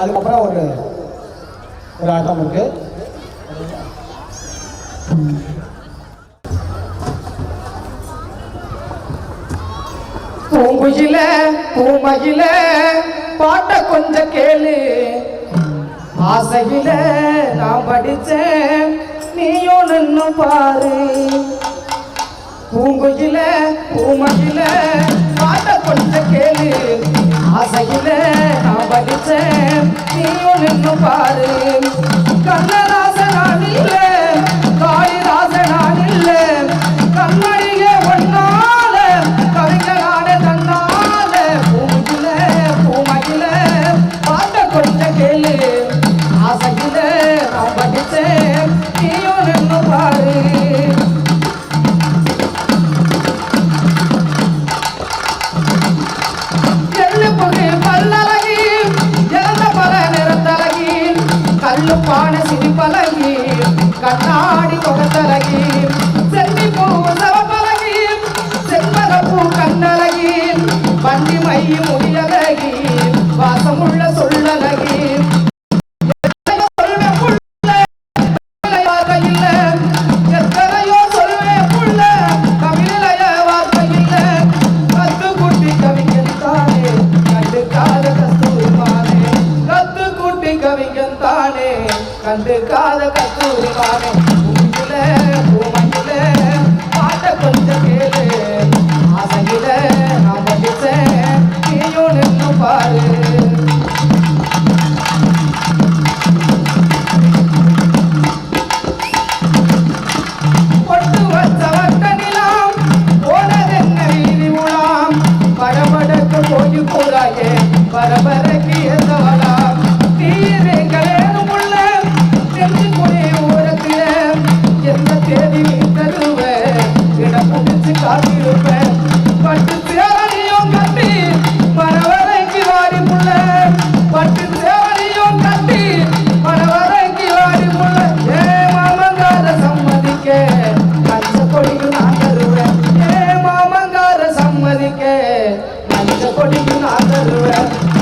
அதுக்கப்புறம் ஒரு ஒரு ஆட்டம் இருக்கு. பூங்குயில பூமையில பாட்ட கொஞ்சம் கேளு. ஆசையில நான் படிச்சேன் நீயும் நின்னு பாரு. பூங்குயில பூமையில பாட்ட கொஞ்சம் கேளு. ஆசையில நான் படிச்சேன் நீயும் நின்னு பாரு. கண்ணதாச நான் இல்ல காளிதாச நான் இல்ல கண்ணடிய ஒன்னால கவிஞனான தன்னால பூங்குயில பூமயில பாட்ட கொஞ்சம் கேளு. ஆசையில நான் நீயும் பாரு. கல்லு பானை சிரிப்பழகி கண்ணாடி கொகத்தழகி செந்தி பூ சவப்பழகி செண்பக பூ கண்ணழகி வண்டி மை முடியழகி வாசமுள்ள கண்டுக்காத கஸ்தூரிமானே. பூமியில, பூமையில, பாட்ட கொஞ்சம் கேளு. ஆசையில நான் படிச்சேன், நீயும் நின்று பாரு பொட்டு போய் கூறாயே பரபரக்கு எந்த ஓடி நான் தருவேன்